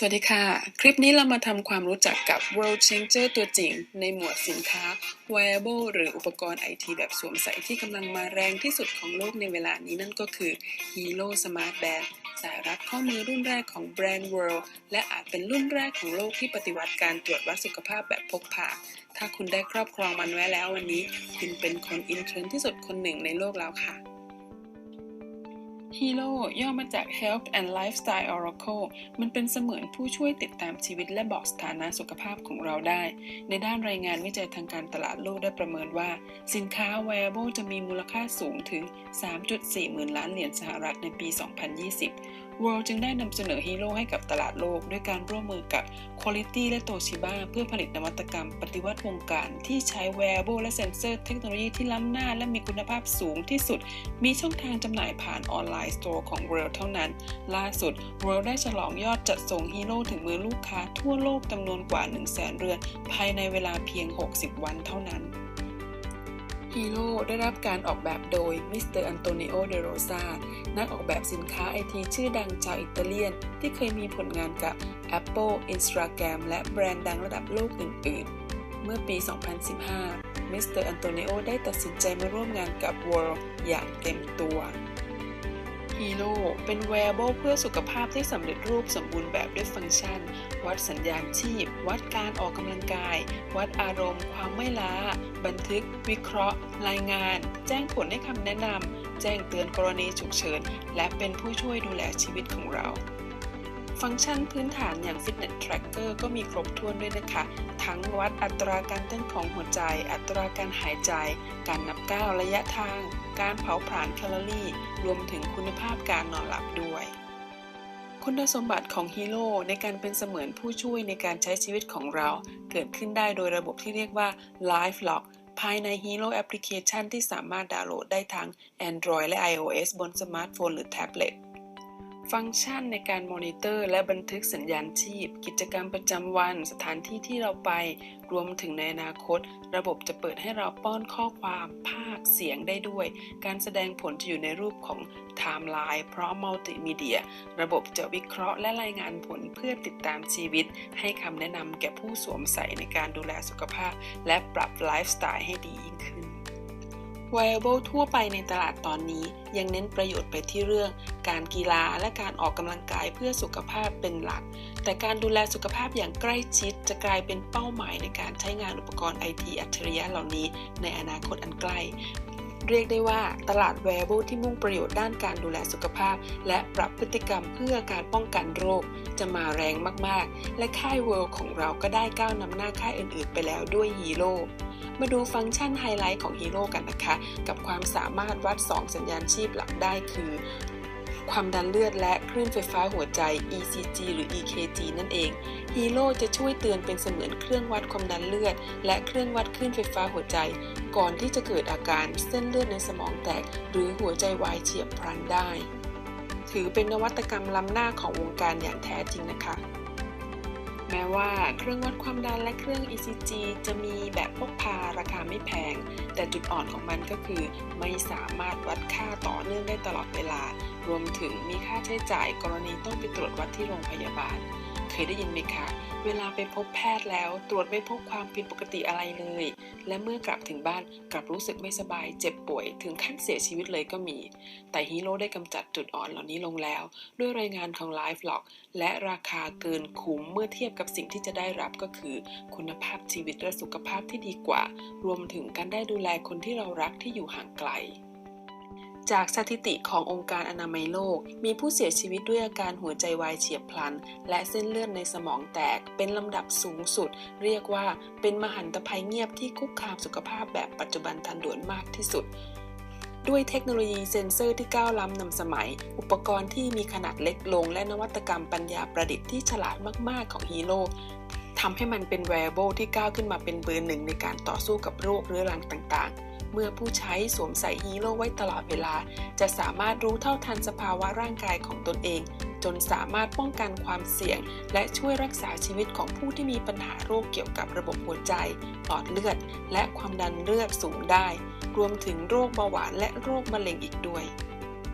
สวัสดีค่ะ คลิปนี้เรามาทำความรู้จักกับ World Changer ตัวจริง ในหมวดสินค้า Wearable หรืออุปกรณ์ไอทีแบบสวมใส่ที่กำลังมาแรงที่สุดของโลกในเวลานี้นั่นก็คือ Hero Smart Band สายรัดข้อมือรุ่นแรกของแบรนด์ World และอาจเป็นรุ่นแรกของโลกที่ปฏิวัติการตรวจวัดสุขภาพแบบพกพา ถ้าคุณได้ครอบครองมันไว้แล้ววันนี้ คุณเป็นคนอินเทรนด์ที่สุดคนหนึ่งในโลกแล้วค่ะ Hero ย่อมาจาก Health and Lifestyle Oracle มันเป็นเสมือนผู้ช่วยติดตามชีวิตและบอกสถานะสุขภาพของเราได้ ในด้านรายงานวิจัยทางการตลาดโลกได้ประเมินว่า สินค้า Wearable จะมีมูลค่าสูงถึง 3.4 หมื่นล้านเหรียญสหรัฐในปี 2020 World จึงได้นำเสนอฮีโร่ให้กับตลาดโลก ด้วยการร่วมมือกับ Quality และ Toshiba เพื่อผลิตนวัตกรรม ปฏิวัติวงการที่ใช้ Wearable และเซนเซอร์เทคโนโลยีที่ล้ำหน้า และมีคุณภาพสูงที่สุด มีช่องทางจำหน่ายผ่านออนไลน์สโตร์ของ World เท่านั้น ล่าสุด World ได้ฉลองยอดจัดส่งฮีโร่ถึงมือลูกค้าทั่วโลกจำนวนกว่า 1 0 0 0 0แสนเรือนภายในเวลาเพียง 60 วันเท่านั้น ฮีโร่ได้รับการออกแบบโดยมิสเตอร์อันโตนิโอ เดโรซา นักออกแบบสินค้าไอทีชื่อดังชาวอิตาเลียน ที่เคยมีผลงานกับ Apple Instagram และแบรนด์ดังระดับโลกอื่น ๆ เมื่อปี 2015 มิสเตอร์อันโตนิโอได้ตัดสินใจมาร่วมงานกับ World อย่างเต็มตัว ฮีโร่เป็นแวร์โบเพื่อสุขภาพที่สำเร็จรูปสมบูรณ์แบบด้วยฟังก์ชัน วัดสัญญาณชีพ วัดการออกกำลังกาย วัดอารมณ์ ความไม่ล้า บันทึก วิเคราะห์ รายงาน แจ้งผลให้คำแนะนำแจ้งเตือนกรณีฉุกเฉิน และเป็นผู้ช่วยดูแลชีวิตของเรา ฟังก์ชันพื้นฐานอย่าง Fitness Tracker ก็มีครบถ้วนด้วยนะคะ ทั้งวัดอัตราการเต้นของหัวใจ อัตราการหายใจ การนับก้าวระยะทาง การเผาผลาญแคลอรี่ รวมถึงคุณภาพการนอนหลับด้วยคุณสมบัติของฮีโร่ในการเป็นเสมือนผู้ช่วยในการใช้ชีวิตของเรา เกิดขึ้นได้โดยระบบที่เรียกว่า Life Lock ภายใน Hero Application ที่สามารถดาวน์โหลดได้ทั้ง Android และ iOS บนสมาร์ทโฟนหรือแท็บเล็ต ฟังก์ชันในการมอนิเตอร์และบันทึกสัญญาณชีพ กิจกรรมประจำวัน สถานที่ที่เราไป รวมถึงในอนาคต ระบบจะเปิดให้เราป้อนข้อความ ภาพเสียงได้ด้วย การแสดงผลจะอยู่ในรูปของไทม์ไลน์พร้อมมัลติมีเดีย ระบบจะวิเคราะห์และรายงานผลเพื่อติดตามชีวิต ให้คำแนะนำแก่ผู้สวมใส่ในการดูแลสุขภาพ และปรับไลฟ์สไตล์ให้ดียิ่งขึ้น Wearable ทั่วไปในตลาดตอนนี้ยังเน้นประโยชน์ไปที่เรื่อง การกีฬาและการออกกำลังกายเพื่อสุขภาพเป็นหลัก แต่การดูแลสุขภาพอย่างใกล้ชิดจะกลายเป็นเป้าหมายในการใช้งานอุปกรณ์ไอทีอัจฉริยะเหล่านี้ในอนาคตอันใกล้ เรียกได้ว่าตลาด wearable ที่มุ่งประโยชน์ด้านการดูแลสุขภาพ และปรับพฤติกรรมเพื่อการป้องกันโรค จะมาแรงมากๆ และค่าย World ของเราก็ได้ก้าวนำหน้าค่ายอื่น ๆ ไปแล้วด้วยฮีโร่ มาดูฟังก์ชันไฮไลท์ของฮีโร่กันนะคะ กับความสามารถวัด 2 สัญญาณชีพหลักได้คือ ความดันเลือดและคลื่นไฟฟ้าหัวใจ ECG หรือ EKG นั่นเองฮีโร่จะช่วยเตือนเป็นเสมือนเครื่องวัดความดันเลือด และเครื่องวัดคลื่นไฟฟ้าหัวใจ ก่อนที่จะเกิดอาการเส้นเลือดในสมองแตก หรือหัวใจวายเฉียบพลันได้ ถือเป็นนวัตกรรมล้ำหน้าของวงการอย่างแท้จริงนะคะ แม้ว่าเครื่องวัดความดันและเครื่อง ECG จะมีแบบพกพาราคาไม่แพง แต่จุดอ่อนของมันก็คือ ไม่สามารถวัดค่าต่อเนื่องได้ตลอดเวลา รวมถึงมีค่าใช้จ่ายกรณีต้องไปตรวจวัดที่โรงพยาบาล เคยได้ยินไหมคะ เวลาไปพบแพทย์แล้วตรวจไม่พบความผิดปกติอะไรเลย และเมื่อกลับถึงบ้านกลับรู้สึกไม่สบายเจ็บป่วยถึงขั้นเสียชีวิตเลยก็มี แต่ฮีโร่ได้กำจัดจุดอ่อนเหล่านี้ลงแล้ว ด้วยรายงานของ Life Log และราคาเกินคุ้มเมื่อเทียบกับสิ่งที่จะได้รับก็คือ คุณภาพชีวิตและสุขภาพที่ดีกว่า รวมถึงการได้ดูแลคนที่เรารักที่อยู่ห่างไกล จากสถิติขององค์การอนามัยโลก มีผู้เสียชีวิตด้วยอาการหัวใจวายเฉียบพลัน และเส้นเลือดในสมองแตก เป็นลำดับสูงสุด เรียกว่าเป็นมหันตภัยเงียบที่คุกคามสุขภาพแบบปัจจุบันทันด่วนมากที่สุดด้วยเทคโนโลยีเซ็นเซอร์ที่ก้าวล้ำนำสมัย อุปกรณ์ที่มีขนาดเล็กลง และนวัตกรรมปัญญาประดิษฐ์ที่ฉลาดมาก ๆ ของฮีโร่ทำให้มันเป็น wearable ที่ก้าวขึ้นมาเป็นเบอร์หนึ่งในการต่อสู้กับโรคเรื้อรังต่าง ๆ เมื่อผู้ใช้สวมใส่ฮีโร่ไว้ตลอดเวลา จะสามารถรู้เท่าทันสภาวะร่างกายของตนเอง จนสามารถป้องกันความเสี่ยง และช่วยรักษาชีวิตของผู้ที่มีปัญหาโรคเกี่ยวกับระบบหัวใจ หลอดเลือด และความดันเลือดสูงได้ รวมถึงโรคเบาหวานและโรคมะเร็งอีกด้วย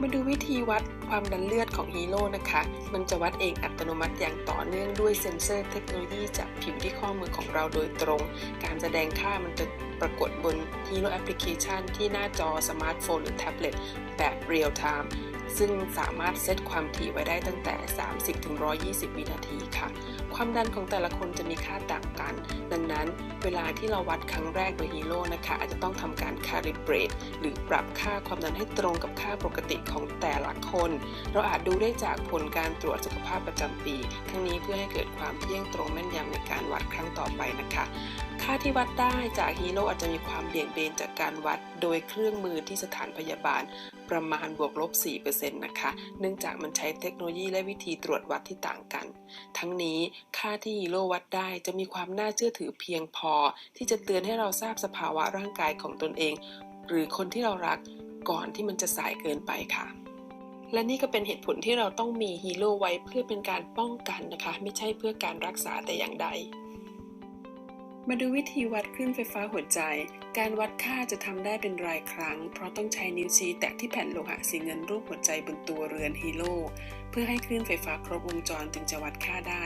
มาดูวิธีวัดความดันเลือดของฮีโร่นะคะ มันจะวัดเองอัตโนมัติอย่างต่อเนื่องด้วยเซ็นเซอร์เทคโนโลยีจากผิวที่ข้อมือของเราโดยตรง การแสดงค่ามันจะ ปรากฏบนฮีโร่แอปพลิเคชันที่หน้าจอสมาร์ทโฟนหรือแท็บเล็ตแบบเรียลไทม์ซึ่งสามารถเซตความถี่ไว้ได้ตั้งแต่ 30-120 วินาทีค่ะ ความดันของแต่ละคนจะมีค่าต่างกัน ดังนั้น เวลาที่เราวัดครั้งแรกโดยฮีโร่นะคะ อาจจะต้องทำการคาลิเบรตหรือปรับค่าความดันให้ตรงกับค่าปกติของแต่ละคน เราอาจดูได้จากผลการตรวจสุขภาพประจำปี ทั้งนี้เพื่อให้เกิดความเที่ยงตรงแม่นยำในการวัดครั้งต่อไปนะคะ ค่าที่วัดได้จากฮีโร่อาจจะมีความเบี่ยงเบนจากการวัด โดยเครื่องมือที่สถานพยาบาล ประมาณบวกลบ 4%นะคะ เนื่องจากมันใช้เทคโนโลยีและวิธีตรวจวัดที่ต่างกัน ทั้งนี้ค่าที่ฮีโร่วัดได้จะมีความน่าเชื่อถือเพียงพอ ที่จะเตือนให้เราทราบสภาวะร่างกายของตนเอง หรือคนที่เรารักก่อนที่มันจะสายเกินไปค่ะและนี่ก็เป็นเหตุผลที่เราต้องมีฮีโร่ไว้เพื่อเป็นการป้องกันนะคะ ไม่ใช่เพื่อการรักษาแต่อย่างใด มาดูวิธีวัดคลื่นไฟฟ้าหัวใจ การวัดค่าจะทำได้เป็นรายครั้ง เพราะต้องใช้นิ้วชี้แตะที่แผ่นโลหะสีเงินรูปหัวใจบนตัวเรือนฮีโร่เพื่อให้คลื่นไฟฟ้าครบวงจรจึงจะวัดค่าได้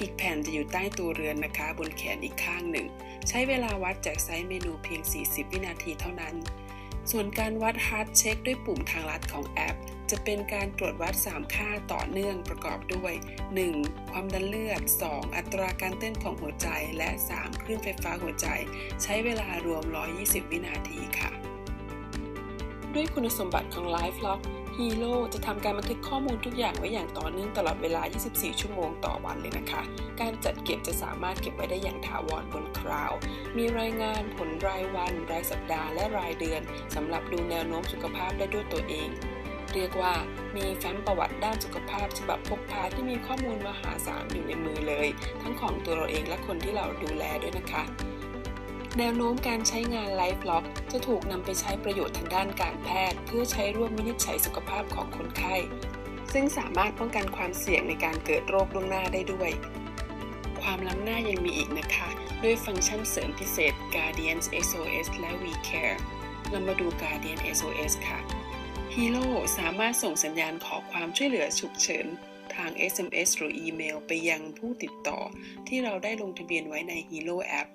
อีกแผ่นจะอยู่ใต้ตัวเรือนนะคะ บนแขนอีกข้างหนึ่ง ใช้เวลาวัดจากไซส์เมนูเพียง 40 วินาทีเท่านั้น ส่วนการวัดฮาร์ดเช็คด้วยปุ่มทางลัดของแอป จะเป็นการตรวจวัด 3 ค่าต่อเนื่องประกอบด้วย 1. ความดันเลือด 2. อัตราการเต้นของหัวใจ และ 3. คลื่นไฟฟ้าหัวใจ ใช้เวลารวม 120 วินาทีค่ะ ด้วยคุณสมบัติของ Life Log Hero จะทำการบันทึกข้อมูลทุกอย่างไว้อย่างต่อเนื่องตลอดเวลา 24 ชั่วโมงต่อวันเลยนะคะ การจัดเก็บจะสามารถเก็บไว้ได้อย่างถาวรบนคลาวด์มีรายงานผลรายวัน รายสัปดาห์และรายเดือนสำหรับดูแนวโน้มสุขภาพได้ด้วยตัวเอง เรียกว่ามีแฟ้มประวัติด้านสุขภาพฉบับพกพาที่มีข้อมูลมหาศาลอยู่ในมือเลย ทั้งของตัวเราเองและคนที่เราดูแลด้วยนะคะ แนวโน้มการใช้งาน Life Log จะถูกนำไปใช้ประโยชน์ทางด้านการแพทย์ เพื่อใช้ร่วมวินิจฉัยสุขภาพของคนไข้ ซึ่งสามารถป้องกันความเสี่ยงในการเกิดโรคล่วงหน้าได้ด้วย ความล้ำหน้ายังมีอีกนะคะ ด้วยฟังก์ชันเสริมพิเศษ Guardian SOS และ WeCare เรามาดู Guardian SOS ค่ะ Hero สามารถส่งสัญญาณขอความช่วยเหลือฉุกเฉินทาง SMS หรืออีเมล ไปยังผู้ติดต่อ ที่เราได้ลงทะเบียนไว้ใน Hero App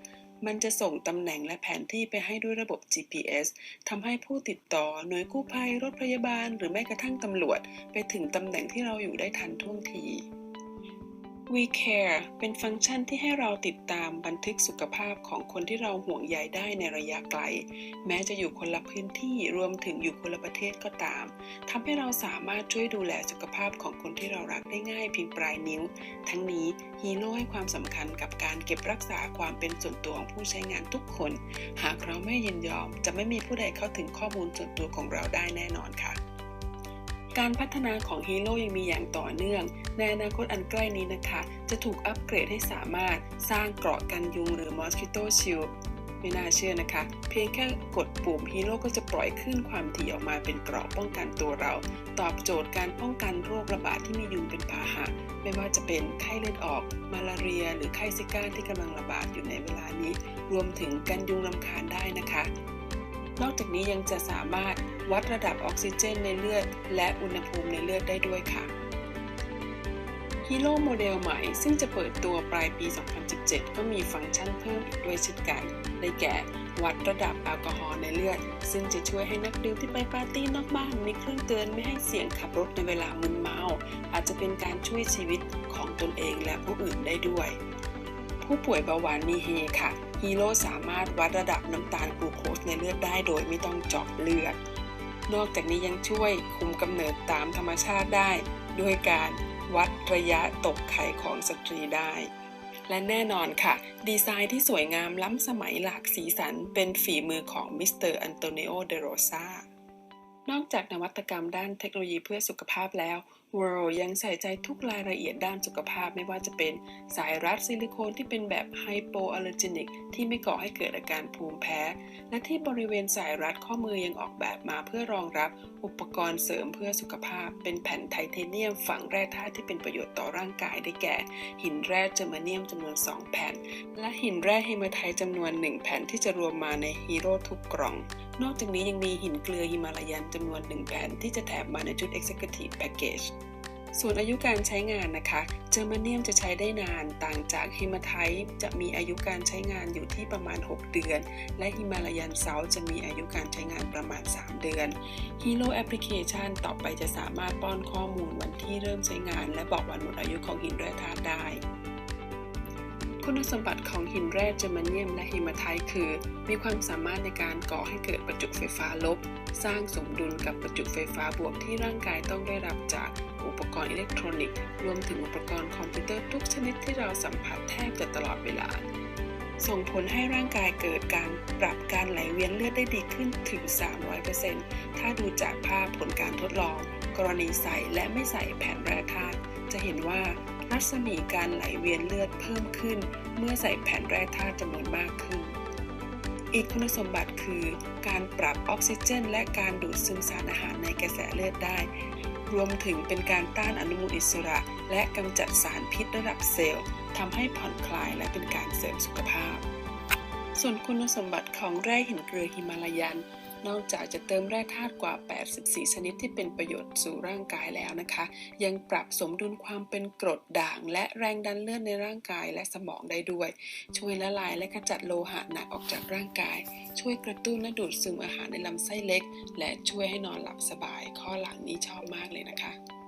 มันจะส่งตำแหน่งและแผนที่ไปให้ด้วยระบบ GPS ทำให้ผู้ติดต่อหน่วยกู้ภัยรถพยาบาล หรือแม้กระทั่งตำรวจ ไปถึงตำแหน่งที่เราอยู่ได้ทันท่วงที WeCare เป็นฟังก์ชันที่ให้เราติดตามบันทึกสุขภาพของคนที่เราห่วงใยได้ในระยะไกล แม้จะอยู่คนละพื้นที่รวมถึงอยู่คนละประเทศก็ตามทำให้เราสามารถช่วยดูแลสุขภาพของคนที่เรารักได้ง่ายเพียงปลายนิ้ว ทั้งนี้ฮีโร่ให้ความสำคัญกับการเก็บรักษาความเป็นส่วนตัวของผู้ใช้งานทุกคน หากเราไม่ยินยอม จะไม่มีผู้ใดเข้าถึงข้อมูลส่วนตัวของเราได้แน่นอนค่ะ การพัฒนาของฮีโร่ยังมีอย่างต่อเนื่อง ในอนาคตอันใกล้นี้นะคะ จะถูกอัปเกรดให้สามารถสร้างเกราะกันยุงหรือ Mosquito Shield ไม่น่าเชื่อนะคะ เพียงแค่กดปุ่มฮีโร่ก็จะปล่อยคลื่นความถี่ออกมาเป็นเกราะป้องกันตัวเรา ตอบโจทย์การป้องกันโรคระบาดที่มียุงเป็นพาหะ ไม่ว่าจะเป็นไข้เลือดออก มาลาเรีย หรือไข้ซิก้าที่กำลังระบาดอยู่ในเวลานี้ รวมถึงกันยุงรำคาญได้นะคะ นอกจากนี้ยังจะสามารถวัดระดับออกซิเจนในเลือด และอุณหภูมิในเลือดได้ด้วยค่ะฮีโร่โมเดลใหม่ซึ่งจะเปิดตัวปลายปี 2017 ก็มีฟังก์ชันเพิ่มอีกด้วยเช่นกันได้แก่วัดระดับแอลกอฮอล์ในเลือด ซึ่งจะช่วยให้นักดื่มที่ไปปาร์ตี้นอกบ้านมีเครื่องเตือนไม่ให้เสี่ยงขับรถในเวลามึนเมา อาจจะเป็นการช่วยชีวิตของตนเองและผู้อื่นได้ด้วย ผู้ป่วยเบาหวานมีเฮค่ะ ฮีโร่สามารถวัดระดับน้ำตาลกลูโคสในเลือดได้โดยไม่ต้องเจาะเลือด นอกจากนี้ยังช่วยคุมกำเนิดตามธรรมชาติได้ ด้วยการวัดระยะตกไข่ของสตรีได้ และแน่นอนค่ะ ดีไซน์ที่สวยงามล้ำสมัยหลากสีสันเป็นฝีมือของมิสเตอร์อันโตนิโอ เดโรซา นอกจากนวัตกรรมด้านเทคโนโลยีเพื่อสุขภาพแล้ว World ยังใส่ใจทุกรายละเอียดด้านสุขภาพไม่ว่าจะเป็นสายรัดซิลิโคนที่เป็นแบบไฮโปอัลเลอร์เจนิกที่ไม่ก่อให้เกิดอาการภูมิแพ้ และที่บริเวณสายรัดข้อมือยังออกแบบมาเพื่อรองรับอุปกรณ์เสริมเพื่อสุขภาพ เป็นแผ่นไทเทเนียมฝังแร่ธาตุที่เป็นประโยชน์ต่อร่างกายได้แก่ หินแร่เจอร์มาเนียมจำนวน 2 แผ่น และหินแร่เฮมาไทจำนวน 1 แผ่นที่จะรวมมาในฮีโร่ทุกกล่อง นอกจากนี้ยังมีหินเกลือหิมาลายันจำนวนหนึ่งแผ่นที่จะแถมมาในชุด Executive Package ส่วนอายุการใช้งานนะคะ เจอร์มาเนียมจะใช้ได้นานต่างจากฮิมาไทป์จะมีอายุการใช้งานอยู่ที่ประมาณ 6 เดือน และฮิมาลายันเซาจะมีอายุการใช้งานประมาณ 3 เดือน Hero Application ต่อไปจะสามารถป้อนข้อมูลวันที่เริ่มใช้งาน และบอกวันหมดอายุของหินแร่ธาตุได้ คุณสมบัติของหินแร่เจอร์มาเนียมและฮิมาไทต์คือ มีความสามารถในการก่อให้เกิดประจุไฟฟ้าลบ สร้างสมดุลกับประจุไฟฟ้าบวกที่ร่างกายต้องได้รับจากอุปกรณ์อิเล็กทรอนิกส์รวมถึงอุปกรณ์คอมพิวเตอร์ทุกชนิดที่เราสัมผัสแทบจะตลอดเวลา ส่งผลให้ร่างกายเกิดการปรับการไหลเวียนเลือดได้ดีขึ้นถึง 300%ถ้าดูจากภาพผลการทดลอง กรณีใส่และไม่ใส่แผ่นแร่ธาตุจะเห็นว่า รัศมีการไหลเวียนเลือดเพิ่มขึ้น เมื่อใส่แผ่นแร่ธาตุจำนวนมากขึ้น อีกคุณสมบัติคือ การปรับออกซิเจน และการดูดซึมสารอาหารในกระแสเลือดได้ รวมถึงเป็นการต้านอนุมูลอิสระ และกำจัดสารพิษระดับเซลล์ทำให้ผ่อนคลายและเป็นการเสริมสุขภาพ ส่วนคุณสมบัติของแร่หินเกลือฮิมาลายัน นอกจากจะเติมแร่ธาตุกว่า 84 ชนิดที่เป็นประโยชน์สู่ร่างกายแล้วนะคะ ยังปรับสมดุลความเป็นกรดด่าง และแรงดันเลือดในร่างกายและสมองได้ด้วย ช่วยละลายและขจัดโลหะหนักออกจากร่างกาย ช่วยกระตุ้นและดูดซึมอาหารในลำไส้เล็ก และช่วยให้นอนหลับสบาย ข้อหลังนี้ชอบมากเลยนะคะ